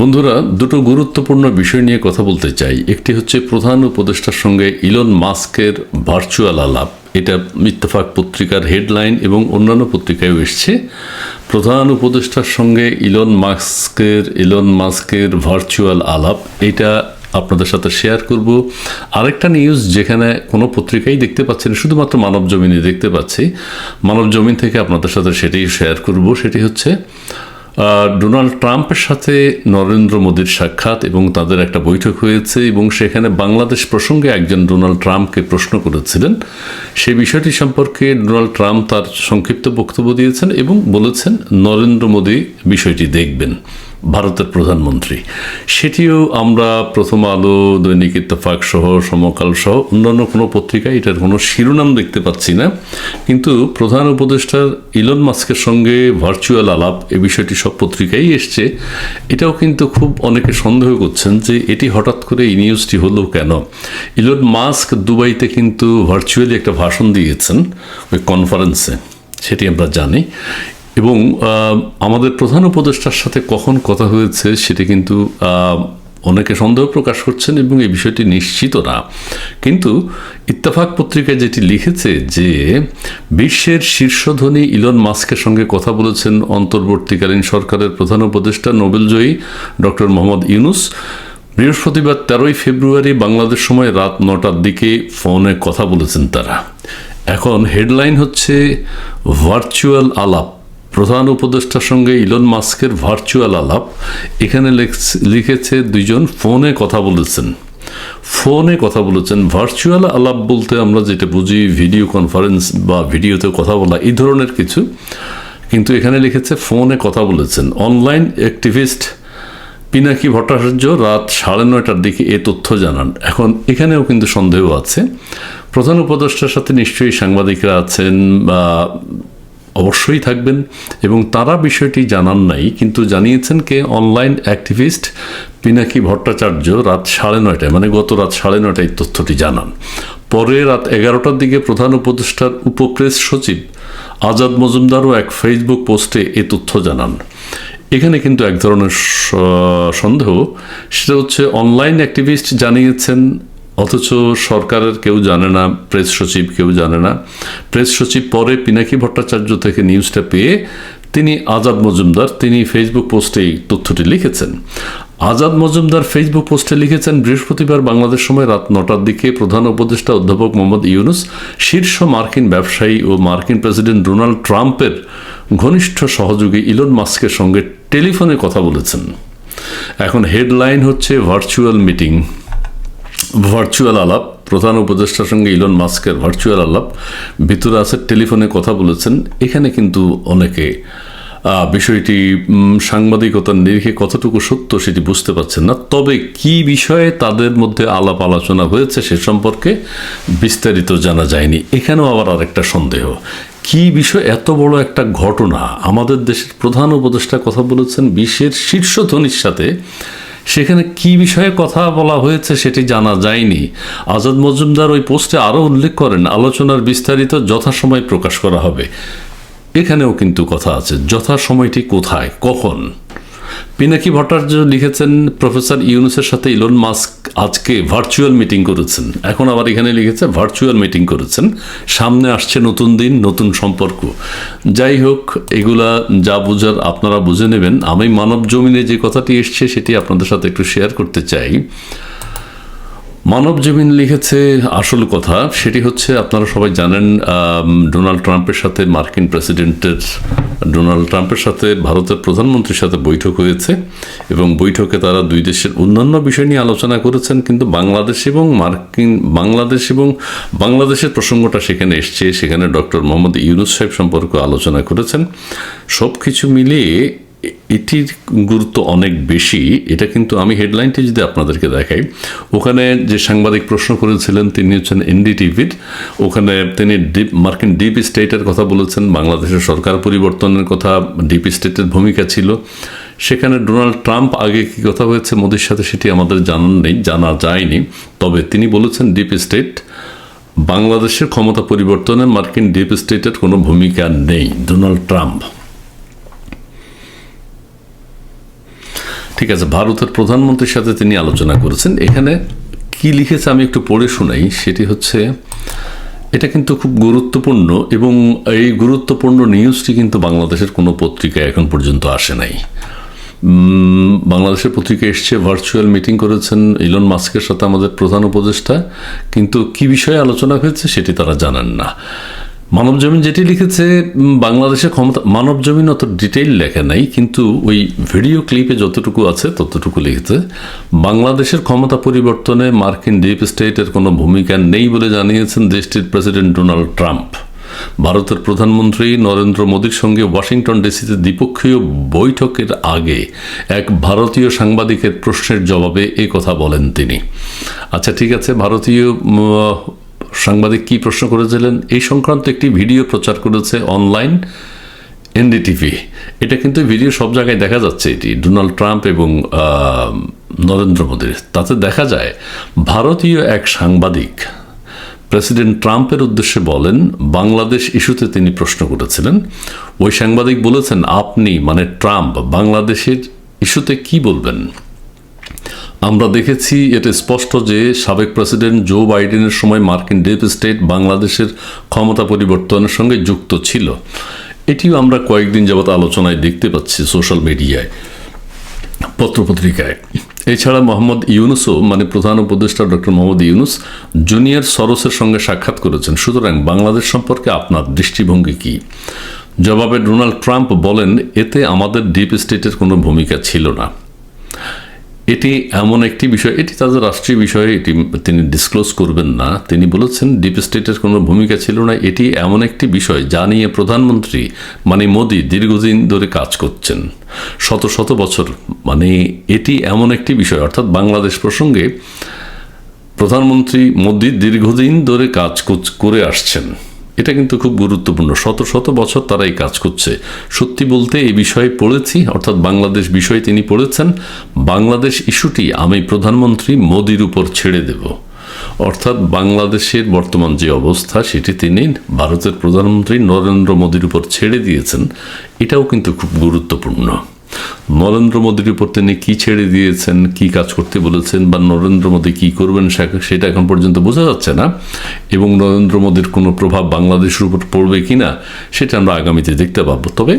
বন্ধুরা, দুটো গুরুত্বপূর্ণ বিষয় নিয়ে কথা বলতে চাই। একটি হচ্ছে প্রধান উপদেষ্টার সঙ্গে ইলন মাস্কের ভার্চুয়াল আলাপ। এটা ইত্তেফাক পত্রিকার হেডলাইন এবং অন্যান্য পত্রিকায়ও এসছে। প্রধান উপদেষ্টার সঙ্গে ইলন মাস্কের ইলন মাস্কের ভার্চুয়াল আলাপ। এটা আপনাদের সাথে শেয়ার করব। আরেকটা নিউজ যেখানে কোনো পত্রিকাই দেখতে পাচ্ছি না, শুধুমাত্র মানব জমিনে দেখতে পাচ্ছি। মানব জমিন থেকে আপনাদের সাথে সেটাই শেয়ার করব। সেটি হচ্ছে ডোনাল্ড ট্রাম্পের সাথে নরেন্দ্র মোদীর সাক্ষাৎ এবং তাদের একটা বৈঠক হয়েছে এবং সেখানে বাংলাদেশ প্রসঙ্গে একজন ডোনাল্ড ট্রাম্পকে প্রশ্ন করেছিলেন। সে বিষয়টি সম্পর্কে ডোনাল্ড ট্রাম্প তার সংক্ষিপ্ত বক্তব্য দিয়েছেন এবং বলেছেন, নরেন্দ্র মোদী বিষয়টি দেখবেন। ভারতের প্রধানমন্ত্রী। সেটিও আমরা প্রথম আলো, দৈনিক ইত্তেফাক সহ, সমকাল সহ, অন্যান্য কোনো পত্রিকায় এটার কোনো শিরোনাম দেখতে পাচ্ছি না। কিন্তু প্রধান উপদেষ্টার ইলন মাস্কের সঙ্গে ভার্চুয়াল আলাপ, এ বিষয়টি সব পত্রিকায় এসছে। এটাও কিন্তু খুব অনেকে সন্দেহ করছেন যে এটি হঠাৎ করে এই নিউজটি হলো কেন? ইলন মাস্ক দুবাইতে কিন্তু ভার্চুয়ালি একটা ভাষণ দিয়েছেন ওই কনফারেন্সে, সেটি আমরা জানি। এবং আমাদের প্রধান উপদেষ্টার সাথে কখন কথা হয়েছে সেটি কিন্তু অনেকে সন্দেহ প্রকাশ করছেন এবং এই বিষয়টি নিশ্চিত না। কিন্তু ইত্তেফাক পত্রিকায় যেটি লিখেছে যে, বিশ্বের শীর্ষধনী ইলন মাস্কের সঙ্গে কথা বলেছেন অন্তর্বর্তীকালীন সরকারের প্রধান উপদেষ্টা, নোবেলজয়ী ডক্টর মোহাম্মদ ইউনুস। বৃহস্পতিবার তেরোই ফেব্রুয়ারি বাংলাদেশ সময় রাত নটার দিকে ফোনে কথা বলেছেন তারা। এখন হেডলাইন হচ্ছে, ভার্চুয়াল আলাপ। প্রধান উপদেষ্টার সঙ্গে ইলন মাস্কের ভার্চুয়াল আলাপ। এখানে লিখেছে দুইজন ফোনে কথা বলেছেন। ফোনে কথা বলেছেন। ভার্চুয়াল আলাপ বলতে আমরা যেটা বুঝি ভিডিও কনফারেন্স বা ভিডিওতে কথা বলা, এই ধরনের কিছু। কিন্তু এখানে লিখেছে ফোনে কথা বলেছেন। অনলাইন অ্যাক্টিভিস্ট পিনাকি ভট্টাচার্য রাত সাড়ে নয়টার দিকে এ তথ্য জানান। এখন এখানেও কিন্তু সন্দেহ আছে। প্রধান উপদেষ্টার সাথে নিশ্চয়ই সাংবাদিকরা আছেন বা অবশ্যই থাকবেন এবং তারা বিষয়টি জানান নাই, কিন্তু জানিয়েছেন কে অনলাইন অ্যাক্টিভিস্ট পিনাকি ভট্টাচার্য রাত সাড়ে নয়টায় মানে গত রাত সাড়ে নয়টায় তথ্যটি জানান। পরে রাত এগারোটার দিকে প্রধান উপদেষ্টার উপপ্রেস সচিব আজাদ মজুমদারও এক ফেসবুক পোস্টে এ তথ্য জানান। এখানে কিন্তু এক ধরনের সন্দেহ, সেটা হচ্ছে অনলাইন অ্যাক্টিভিস্ট জানিয়েছেন অথচ সরকারের কেউ জানে না প্রেস সচিব কেউ জানে না। প্রেস সচিব পরে পিনাকি ভট্টাচার্য থেকে নিউজটা পেয়ে তিনি আজাদ মজুমদার, তিনি ফেসবুক পোস্টে এই তথ্যটি লিখেছেন। আজাদ মজুমদার ফেসবুক পোস্টে লিখেছেন, বৃহস্পতিবার বাংলাদেশ সময় রাত নটার দিকে প্রধান উপদেষ্টা অধ্যাপক মোহাম্মদ ইউনুস, শীর্ষ মার্কিন ব্যবসায়ী ও মার্কিন প্রেসিডেন্ট ডোনাল্ড ট্রাম্পের ঘনিষ্ঠ সহযোগী ইলন মাস্কের সঙ্গে টেলিফোনে কথা বলেছেন। এখন হেডলাইন হচ্ছে ভার্চুয়াল মিটিং ভার্চুয়াল আলাপ। প্রধান উপদেষ্টার সঙ্গে ইলন মাস্কের ভার্চুয়াল আলাপ। ভিতরে আছে টেলিফোনে কথা বলেছেন। এখানে কিন্তু অনেকে বিষয়টি সাংবাদিকতার নিরিখে কতটুকু সত্য সেটি বুঝতে পারছেন না। তবে কি বিষয়ে তাদের মধ্যে আলাপ আলোচনা হয়েছে সে সম্পর্কে বিস্তারিত জানা যায়নি। এখানেও আবার আরেকটা সন্দেহ। কি বিষয়, এত বড় একটা ঘটনা? আমাদের দেশের প্রধান উপদেষ্টা কথা বলেছেন বিশ্বের শীর্ষ ধনির সাথে। সেখানে কি বিষয়ে কথা বলা হয়েছে সেটি জানা যায়নি। আজাদ মজুমদার ওই পোস্টে আরও উল্লেখ করেন, আলোচনার বিস্তারিত যথাসময় প্রকাশ করা হবে। এখানেও কিন্তু কথা আছে, যথাসময়টি কোথায়, কখন? পিনাকি ভট্টাচার্য লিখেছেন, প্রফেসর ইউনুসের সাথে ইলন মাস্ক আজকে ভার্চুয়াল মিটিং করেছেন। এখন আবার এখানে লিখেছে ভার্চুয়াল মিটিং করেছেন। সামনে আসছে নতুন দিন, নতুন সম্পর্ক। যাই হোক, এগুলা যা বোঝার আপনারা বুঝে নেবেন। আমি মানব জমিনে যে কথাটি এসছে, সেটি আপনাদের সাথে একটু শেয়ার করতে চাই। মানব জমিন লিখেছে আসল কথা, সেটি হচ্ছে আপনারা সবাই জানেন ডোনাল্ড ট্রাম্পের সাথে মার্কিন প্রেসিডেন্টের, ডোনাল্ড ট্রাম্পের সাথে ভারতের প্রধানমন্ত্রীর সাথে বৈঠক হয়েছে এবং বৈঠকে তারা দুই দেশের অন্যান্য বিষয় নিয়ে আলোচনা করেছেন, কিন্তু বাংলাদেশ এবং মার্কিন, বাংলাদেশ এবং বাংলাদেশের প্রসঙ্গটা সেখানে এসছে। সেখানে ডক্টর মোহাম্মদ ইউনুস সাহেব সম্পর্কে আলোচনা করেছেন। সব কিছু মিলিয়ে এটির গুরুত্ব অনেক বেশি, এটা কিন্তু আমি হেডলাইনটি যদি আপনাদেরকে দেখাই, ওখানে যে সাংবাদিক প্রশ্ন করেছিলেন তিনি হচ্ছেন এনডিটিভির ওখানে তিনি ডিপ, মার্কিন ডিপ স্টেটের কথা বলেছেন, বাংলাদেশের সরকার পরিবর্তনের কথা, ডিপ স্টেটের ভূমিকা ছিল। সেখানে ডোনাল্ড ট্রাম্প আগে কি কথা হয়েছে মোদির সাথে সেটি আমাদের জানা নেই, জানা যায়নি। তবে তিনি বলেছেন ডিপ স্টেট, বাংলাদেশের ক্ষমতা পরিবর্তনে মার্কিন ডিপ স্টেটের কোনো ভূমিকা নেই, ডোনাল্ড ট্রাম্প। ঠিক আছে, ভারতের প্রধানমন্ত্রীর সাথে তিনি আলোচনা করেছেন। এখানে কি লিখেছে আমি একটু পড়ে শোনাই, সেটি হচ্ছে, এটা কিন্তু খুব গুরুত্বপূর্ণ এবং এই গুরুত্বপূর্ণ নিউজটি কিন্তু বাংলাদেশের কোনো পত্রিকায় এখন পর্যন্ত আসে নাই। বাংলাদেশের পত্রিকা এসছে, ভার্চুয়াল মিটিং করেছেন ইলন মাস্কের সাথে আমাদের প্রধান উপদেষ্টা, কিন্তু কি বিষয়ে আলোচনা হয়েছে সেটি তারা জানান না। মানব জমিন যেটি লিখেছে উম, বাংলাদেশের ক্ষমতা মানব জমিন অত ডিটেইল লেখা নাই কিন্তু ওই ভিডিও ক্লিপে যতটুকু আছে ততটুকু লিখেছে বাংলাদেশের ক্ষমতা পরিবর্তনে মার্কিন ডিপ স্টেটের কোনো ভূমিকা নেই বলে জানিয়েছেন দেশটির প্রেসিডেন্ট ডোনাল্ড ট্রাম্প ভারতের প্রধানমন্ত্রী নরেন্দ্র মোদীর সঙ্গে ওয়াশিংটন ডিসিতে দ্বিপক্ষীয় বৈঠকের আগে এক ভারতীয় সাংবাদিকের প্রশ্নের জবাবে এ কথা বলেন তিনি। আচ্ছা ঠিক আছে ভারতীয় সাংবাদিক কি প্রশ্ন করেছিলেন? এই সংক্রান্ত একটি ভিডিও প্রচার করেছে অনলাইন এনডিটিভি এটা কিন্তু ভিডিও সব জায়গায় দেখা যাচ্ছে এটি, ডোনাল্ড ট্রাম্প এবং নরেন্দ্র মোদীর। তাতে দেখা যায়, ভারতীয় এক সাংবাদিক প্রেসিডেন্ট ট্রাম্পের উদ্দেশ্যে বলেন, বাংলাদেশ ইস্যুতে তিনি প্রশ্ন করেছিলেন। ওই সাংবাদিক বলেছেন, আপনি মানে ট্রাম্প, বাংলাদেশের ইস্যুতে কি বলবেন? আমরা দেখেছি এটা স্পষ্ট যে সাবেক প্রেসিডেন্ট জো বাইডেনের সময় মার্কিন ডিপ স্টেট বাংলাদেশের ক্ষমতা পরিবর্তনের সঙ্গে যুক্ত ছিল। এটিও আমরা কয়েকদিন যাবৎ আলোচনায় দেখতে পাচ্ছি সোশ্যাল মিডিয়ায়, পত্রপত্রিকায়। এছাড়া মোহাম্মদ ইউনুসও মানে প্রধান উপদেষ্টা ডক্টর মোহাম্মদ ইউনুস, জুনিয়র সরোসের সঙ্গে সাক্ষাৎ করেছেন। সুতরাং বাংলাদেশ সম্পর্কে আপনার দৃষ্টিভঙ্গি কি? জবাবে ডোনাল্ড ট্রাম্প বলেন, এতে আমাদের ডিপ স্টেটের কোনো ভূমিকা ছিল না। এটি এমন একটি বিষয়, এটি তাদের রাষ্ট্রীয় বিষয়ে, এটি তিনি ডিসক্লোজ করবেন না। তিনি বলেছেন ডিপ স্টেটের কোনো ভূমিকা ছিল না। এটি এমন একটি বিষয় যা নিয়ে প্রধানমন্ত্রী মানে মোদী দীর্ঘদিন ধরে কাজ করছেন। শত শত বছর মানে এটি এমন একটি বিষয়। অর্থাৎ বাংলাদেশ প্রসঙ্গে প্রধানমন্ত্রী মোদী দীর্ঘদিন ধরে কাজ কর- আসছেন। এটা কিন্তু খুব গুরুত্বপূর্ণ। শত শত বছর তারা এই কাজ করছে। সত্যি বলতে এই বিষয়ে পড়েছি, অর্থাৎ বাংলাদেশ বিষয়ে তিনি পড়েছেন, বাংলাদেশ ইস্যুটি আমি প্রধানমন্ত্রী মোদির উপর ছেড়ে দেব। অর্থাৎ বাংলাদেশের বর্তমান যে অবস্থা, সেটি তিনি ভারতের প্রধানমন্ত্রী নরেন্দ্র মোদির উপর ছেড়ে দিয়েছেন, এটাও কিন্তু খুব গুরুত্বপূর্ণ। নরেন্দ্র মোদীর উপর তিনি কী ছেড়ে দিয়েছেন, কি কাজ করতে বলেছেন বা নরেন্দ্র মোদী কি করবেন সেটা এখন পর্যন্ত বোঝা যাচ্ছে না। এবং নরেন্দ্র মোদীর কোনো প্রভাব বাংলাদেশের উপর পড়বে কি না, সেটা আমরা আগামীতে দেখতে পাবো। তবে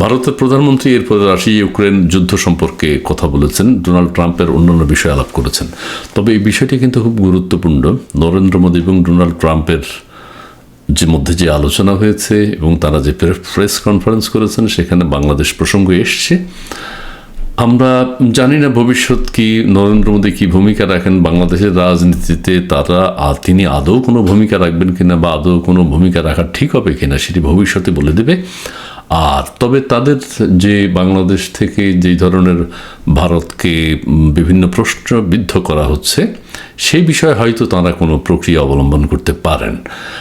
ভারতের প্রধানমন্ত্রী এরপরে রাশিয়া ইউক্রেন যুদ্ধ সম্পর্কে কথা বলেছেন। ডোনাল্ড ট্রাম্পের অন্যান্য বিষয়ে আলাপ করেছেন। তবে এই বিষয়টি কিন্তু খুব গুরুত্বপূর্ণ। নরেন্দ্র মোদী এবং ডোনাল্ড ট্রাম্পের যে মধ্যে যে আলোচনা হয়েছে এবং তারা যে প্রেস কনফারেন্স করেছেন, সেখানে বাংলাদেশ প্রসঙ্গ এসছে। আমরা জানি না ভবিষ্যৎ কি, নরেন্দ্র মোদী কী ভূমিকা রাখেন বাংলাদেশের রাজনীতিতে, তারা তিনি আদৌ কোনো ভূমিকা রাখবেন কিনা বা আদৌ কোনো ভূমিকা রাখা ঠিক হবে কিনা, সেটি ভবিষ্যতে বলে দেবে। আর তবে তাদের যে বাংলাদেশ থেকে যেই ধরনের ভারতকে বিভিন্ন প্রশ্নবিদ্ধ করা হচ্ছে, সেই বিষয়ে হয়তো তারা কোনো প্রক্রিয়া অবলম্বন করতে পারেন।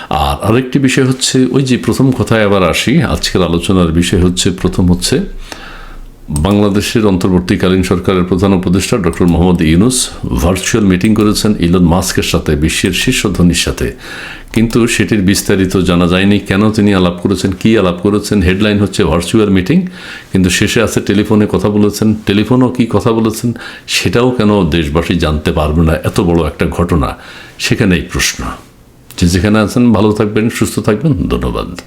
আর আরেকটি বিষয় হচ্ছে, ওই যে প্রথম কথায় আবার আসি, আজকের আলোচনার বিষয় হচ্ছে, প্রথম হচ্ছে বাংলাদেশের অন্তর্বর্তীকালীন সরকারের প্রধান উপদেষ্টা doctor Mohammad Yunus virtual meeting করেছেন ইলন মাস্কের সাথে, বিশ্বের শীর্ষ ধনীর সাথে। কিন্তু সেটির বিস্তারিত জানা যায়নি কেন তিনি আলাপ করেছেন, কি আলাপ করেছেন। হেডলাইন হচ্ছে ভার্চুয়াল মিটিং, কিন্তু শেষে আছে টেলিফোনে কথা বলেছেন। টেলিফোনও কি কথা বলেছেন সেটাও কেন দেশবাসী জানতে পারবে না? এত বড় একটা ঘটনা, সেখানেই প্রশ্ন। যে যেখানে আছেন, ভালো থাকবেন, সুস্থ থাকবেন। ধন্যবাদ।